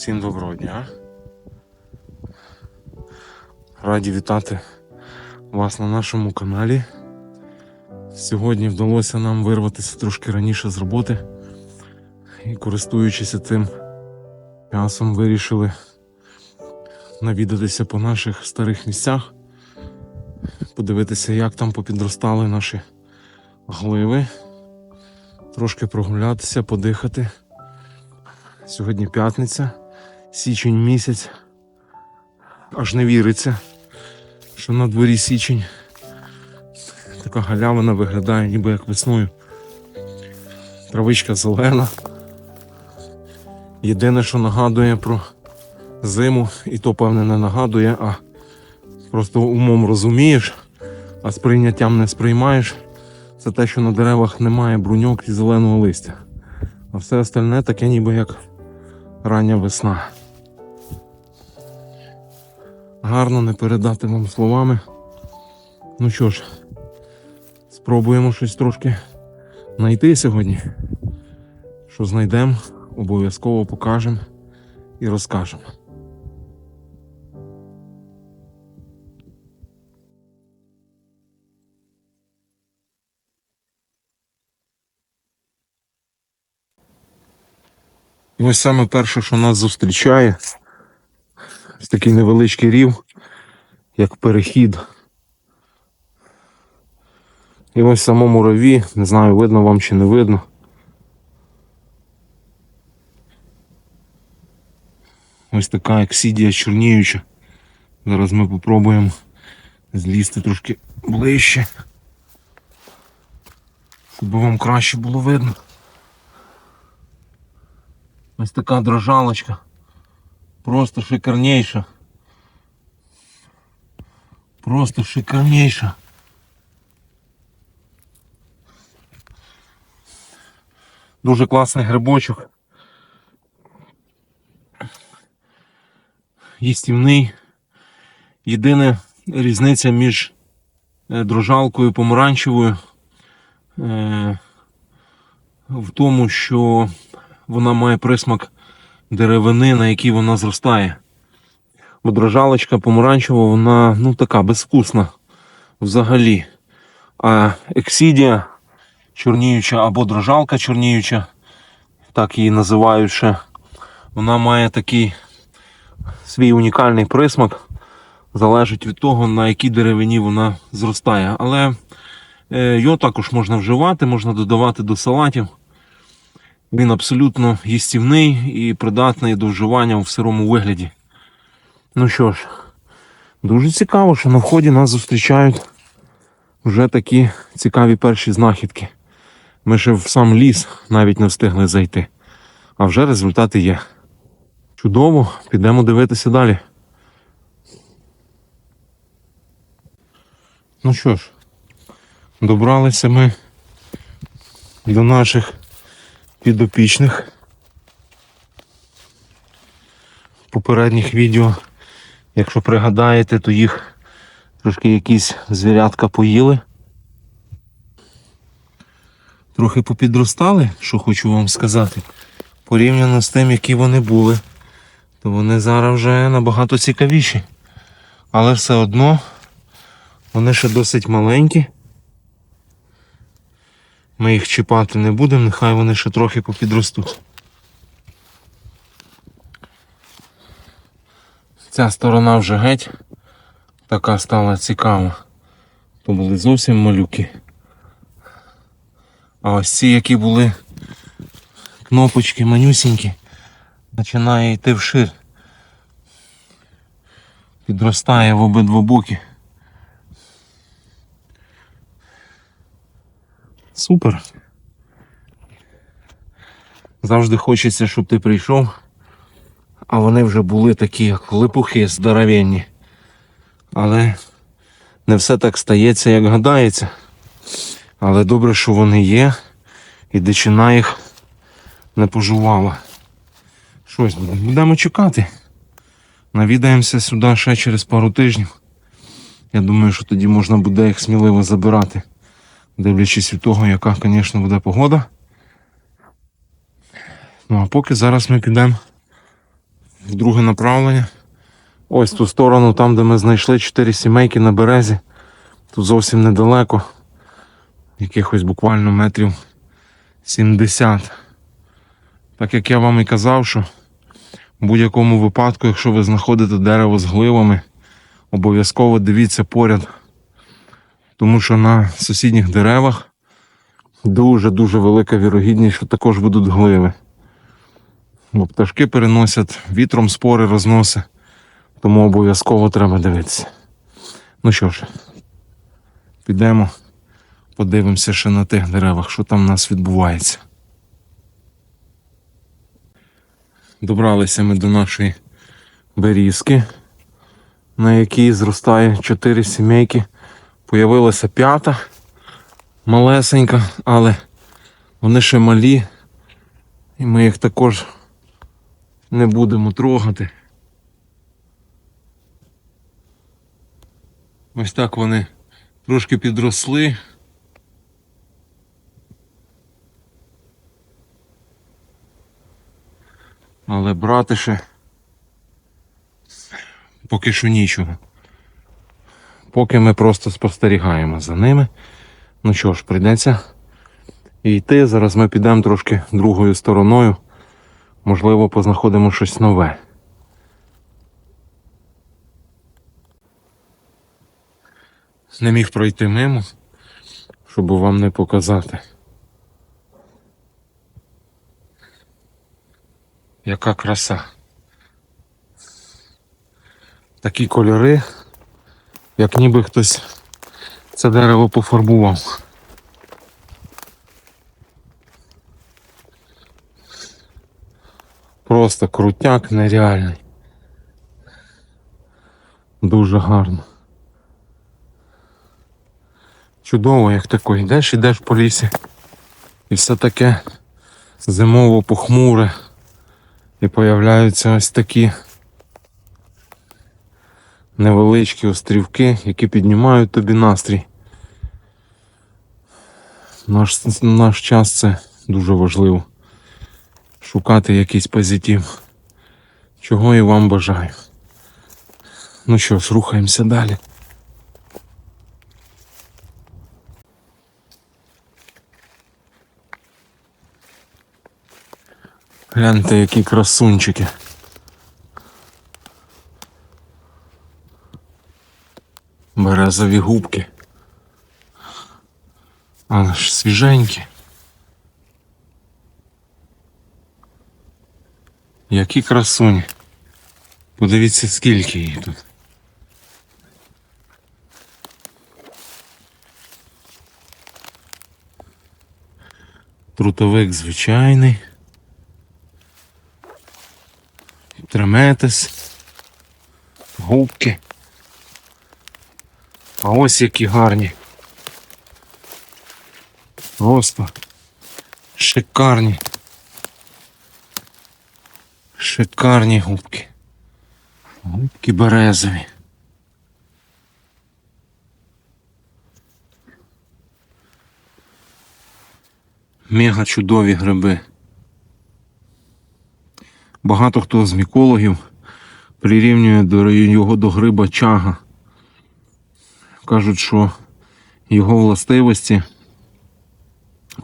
Всім доброго дня. Раді вітати вас на нашому каналі. Сьогодні вдалося нам вирватися трошки раніше з роботи і користуючись цим часом, вирішили навідатися по наших старих місцях, подивитися, як там попідростали наші гливи, трошки прогулятися, подихати. Сьогодні п'ятниця, січень місяць. Аж не віриться, що на дворі січень така галявина виглядає ніби як весною. Травичка зелена. Єдине, що нагадує про зиму, і то, певне, не нагадує, а просто умом розумієш, а сприйняттям не сприймаєш. Це те, що на деревах немає бруньок і зеленого листя. А все остальне таке ніби як рання весна. Гарно не передати вам словами. Ну що ж, спробуємо щось трошки знайти сьогодні. Що знайдемо, обов'язково покажемо і розкажемо. І ось саме перше, що нас зустрічає, ось такий невеличкий рів, як перехід. І ось в самому рові, не знаю, видно вам чи не видно. Ось така ексідія чорніюча. Зараз ми попробуємо злізти трошки ближче. Щоб вам краще було видно. Ось така дрожалочка. Просто шикарніша. Просто шикарніша. Дуже класний грибочок. Їстівний. Єдина різниця між е, дрожалкою помаранчевою е, в тому, що вона має присмак деревини, на якій вона зростає. Бо дрожалочка помаранчева, вона ну така безвкусна взагалі. А ексідія чорніюча або дрожалка чорніюча, так її називають ще, вона має такий свій унікальний присмак. Залежить від того, на якій деревині вона зростає. Але е, його також можна вживати, можна додавати до салатів. Він абсолютно їстівний і придатний до вживання в сирому вигляді. Ну що ж, дуже цікаво, що на вході нас зустрічають вже такі цікаві перші знахідки. Ми ще в сам ліс навіть не встигли зайти. А вже результати є. Чудово, підемо дивитися далі. Ну що ж, добралися ми до наших підопічних. Попередніх відео, якщо пригадаєте, то їх трошки якісь звірятка поїли. Трохи попідростали, що хочу вам сказати. Порівняно з тим, які вони були, то вони зараз вже набагато цікавіші. Але все одно вони ще досить маленькі. Ми їх чіпати не будемо, нехай вони ще трохи попідростуть. Ця сторона вже геть така стала цікава. То були зовсім малюки. А ось ці, які були кнопочки манюсінькі, починає йти вшир. Підростає в обидва боки. Супер. Завжди хочеться, щоб ти прийшов, а вони вже були такі, як липухи здоровенні. Але не все так стається, як гадається. Але добре, що вони є, і дичина їх не пожувала. Щось будемо. Будемо чекати. Навідаємося сюди ще через пару тижнів. Я думаю, що тоді можна буде їх сміливо забирати дивлячись від того, яка, звісно, буде погода. Ну а поки зараз ми підемо в друге направлення. Ось ту сторону, там, де ми знайшли чотири сімейки на березі. Тут зовсім недалеко. Якихось буквально метрів 70. Так як я вам і казав, що в будь-якому випадку, якщо ви знаходите дерево з гливами, обов'язково дивіться поряд. Тому що на сусідніх деревах дуже-дуже велика вірогідність, що також будуть гливи. Бо пташки переносять, вітром спори розносить, тому обов'язково треба дивитися. Ну що ж, підемо, подивимося ще на тих деревах, що там у нас відбувається. Добралися ми до нашої берізки, на якій зростає чотири сімейки. Появилася п'ята, малесенька, але вони ще малі, і ми їх також не будемо трогати. Ось так вони трошки підросли. Але брати ще поки що нічого. Поки ми просто спостерігаємо за ними. Ну що ж, прийдеться йти. Зараз ми підемо трошки другою стороною. Можливо, познаходимо щось нове. Не міг пройти мимо, щоб вам не показати. Яка краса. Такі кольори, як ніби хтось це дерево пофарбував. Просто крутяк нереальний. Дуже гарно. Чудово, як тако йдеш, йдеш по лісі. І все таке зимово похмуре. І появляються ось такі невеличкі острівки, які піднімають тобі настрій. Наш, наш час це дуже важливо. Шукати якийсь позитив. Чого і вам бажаю. Ну що ж, рухаємося далі. Гляньте, які красунчики. Березові губки. Але ж свіженькі. Які красуні. Подивіться, скільки їх тут. Трутовик звичайний. Треметис. Губки. А ось які гарні. Просто шикарні. Шикарні губки. Губки березові. Мега чудові гриби. Багато хто з мікологів прирівнює до його до гриба чага. Кажуть, що його властивості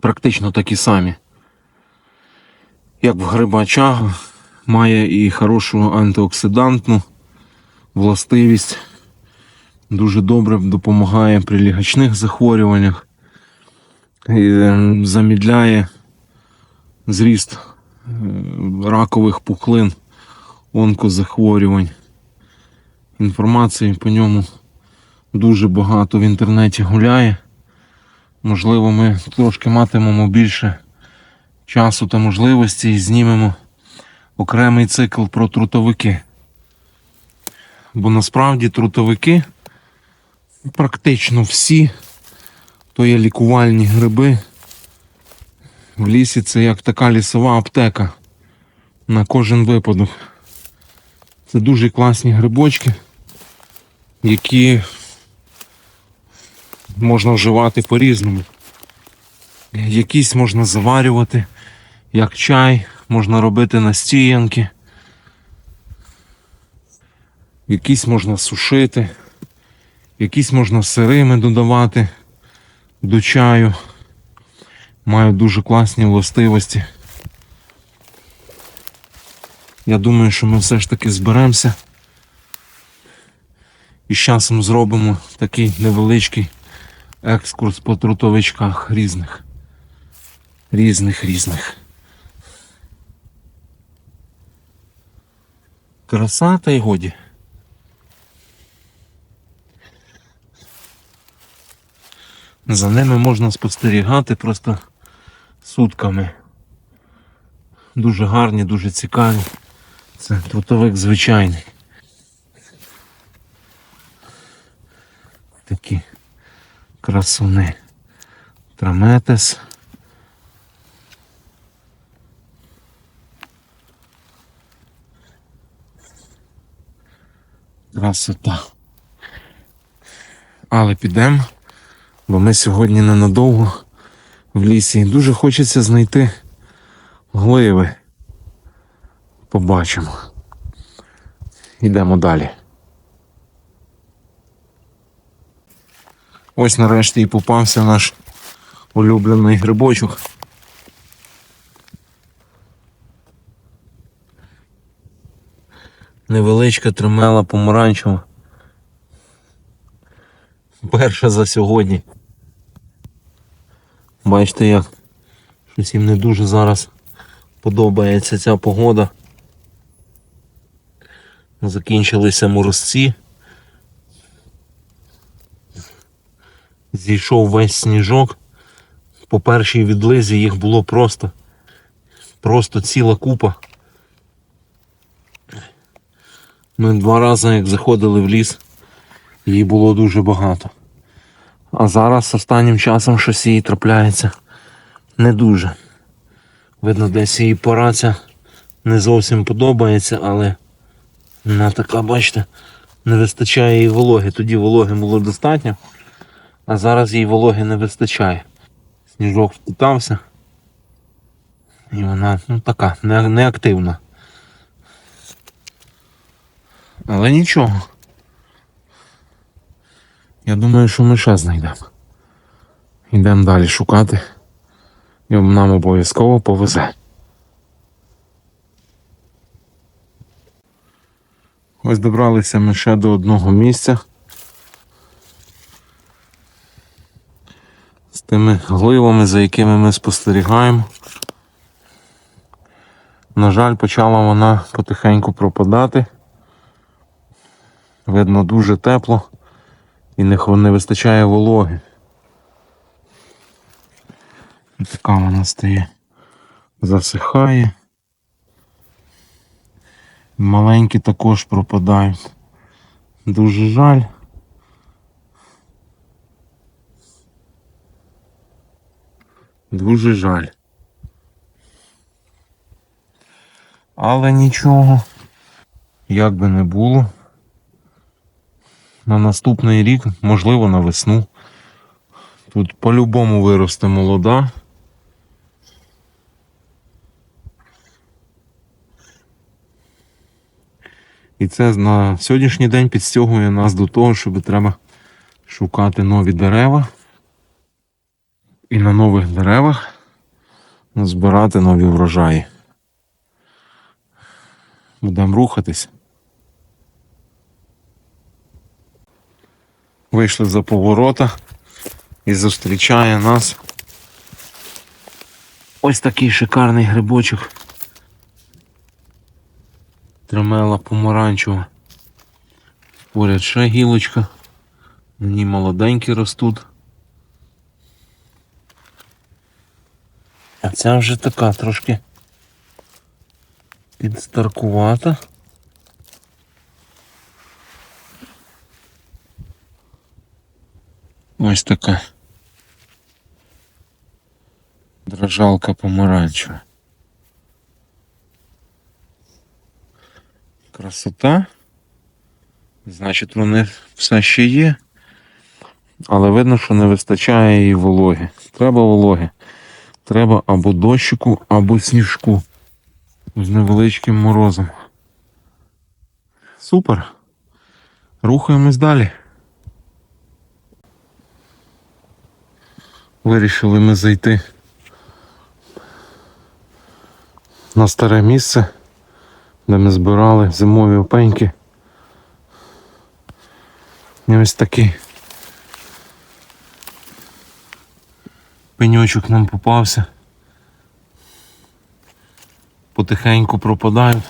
практично такі самі. Як в гриба чага, має і хорошу антиоксидантну властивість. Дуже добре допомагає при лігачних захворюваннях, і е, замідляє зріст е, ракових пухлин, онкозахворювань. Інформації по ньому дуже багато в інтернеті гуляє. Можливо, ми трошки матимемо більше часу та можливості і знімемо окремий цикл про трутовики. Бо насправді трутовики практично всі то є лікувальні гриби. В лісі це як така лісова аптека на кожен випадок. Це дуже класні грибочки, які можна вживати по-різному. Якісь можна заварювати, як чай, можна робити настоянки. Якісь можна сушити, якісь можна сирими додавати до чаю. Мають дуже класні властивості. Я думаю, що ми все ж таки зберемося. І з часом зробимо такий невеличкий екскурс по трутовичках різних. Різних різних. Краса та й годі. За ними можна спостерігати просто сутками. Дуже гарні, дуже цікаві. Це трутовик звичайний. Такі красуни. Траметес. Красота. Але підемо, бо ми сьогодні ненадовго в лісі. Дуже хочеться знайти гливи. Побачимо. Йдемо далі. Ось нарешті і попався наш улюблений грибочок. Невеличка тримела помаранчева. Перша за сьогодні. Бачите як? Щось їм не дуже зараз подобається ця погода. Закінчилися морозці. Зійшов весь сніжок. По першій відлизі їх було просто, просто ціла купа. Ми два рази, як заходили в ліс, її було дуже багато. А зараз останнім часом щось їй трапляється не дуже. Видно, десь її пора ця не зовсім подобається, але вона така, бачите, не вистачає їй вологи. Тоді вологи було достатньо, а зараз їй вологи не вистачає. Сніжок впитався. І вона ну, така, не, неактивна. Але нічого. Я думаю, що ми ще знайдемо. Йдемо далі шукати. І нам обов'язково повезе. Ось добралися ми ще до одного місця. Тими гливами, за якими ми спостерігаємо. На жаль, почала вона потихеньку пропадати. Видно, дуже тепло і не, вистачає вологи. Така вона стає. Засихає. Маленькі також пропадають. Дуже жаль. Дуже жаль. Але нічого, як би не було. На наступний рік, можливо, на весну. Тут по-любому виросте молода. І це на сьогоднішній день підстягує нас до того, щоб треба шукати нові дерева. І на нових деревах збирати нові врожаї. Будемо рухатись. Вийшли за поворота і зустрічає нас ось такий шикарний грибочок. Тремела помаранчева. Поряд ще гілочка. На ній молоденькі ростуть. А ця вже така трошки підстаркувата. Ось така. Дрожалка помаранчева. Красота. Значить, вони все ще є. Але видно, що не вистачає її вологи. Треба вологи. Треба або дощику, або сніжку. З невеличким морозом. Супер. Рухаємось далі. Вирішили ми зайти на старе місце, де ми збирали зимові опеньки. І ось такий пеньочок нам попався. Потихеньку пропадають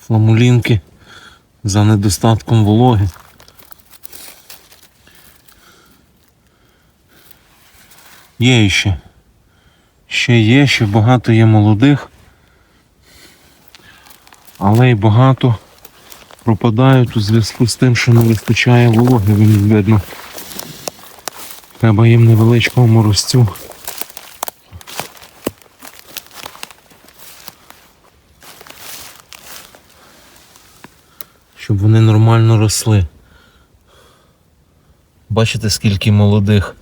фламулінки за недостатком вологи. Є ще. Ще є, ще багато є молодих, але й багато пропадають у зв'язку з тим, що не вистачає вологи, видно. Треба їм невеличкого морозцю. Щоб вони нормально росли. Бачите, скільки молодих.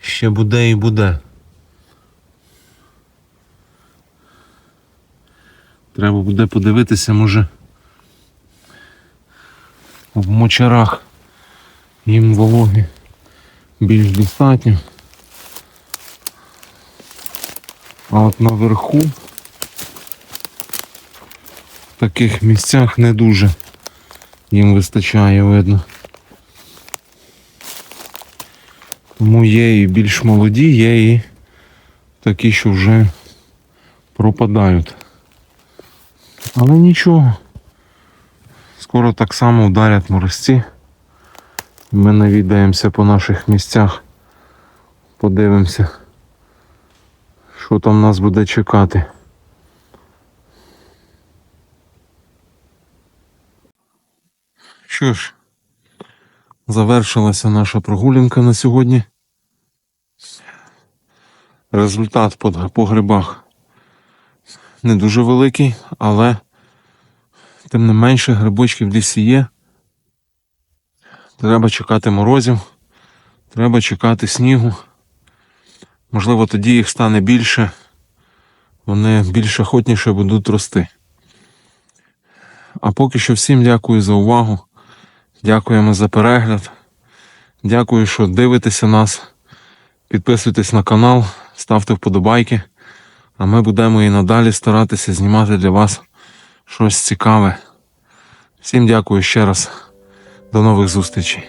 Ще буде і буде. Треба буде подивитися, може в мочарах їм вологи більш достатньо. А от наверху в таких місцях не дуже їм вистачає, видно. Тому є і більш молоді, є і такі, що вже пропадають. Але нічого. Скоро так само вдарять морозці. Ми навідаємося по наших місцях. Подивимося, що там нас буде чекати. Що ж, завершилася наша прогулянка на сьогодні. Результат по, по грибах не дуже великий, але тим не менше грибочки в лісі є. Треба чекати морозів, треба чекати снігу. Можливо, тоді їх стане більше, вони більш охотніше будуть рости. А поки що всім дякую за увагу. Дякуємо за перегляд. Дякую, що дивитеся нас. Підписуйтесь на канал, ставте вподобайки. А ми будемо і надалі старатися знімати для вас щось цікаве. Всім дякую ще раз. До нових зустрічей.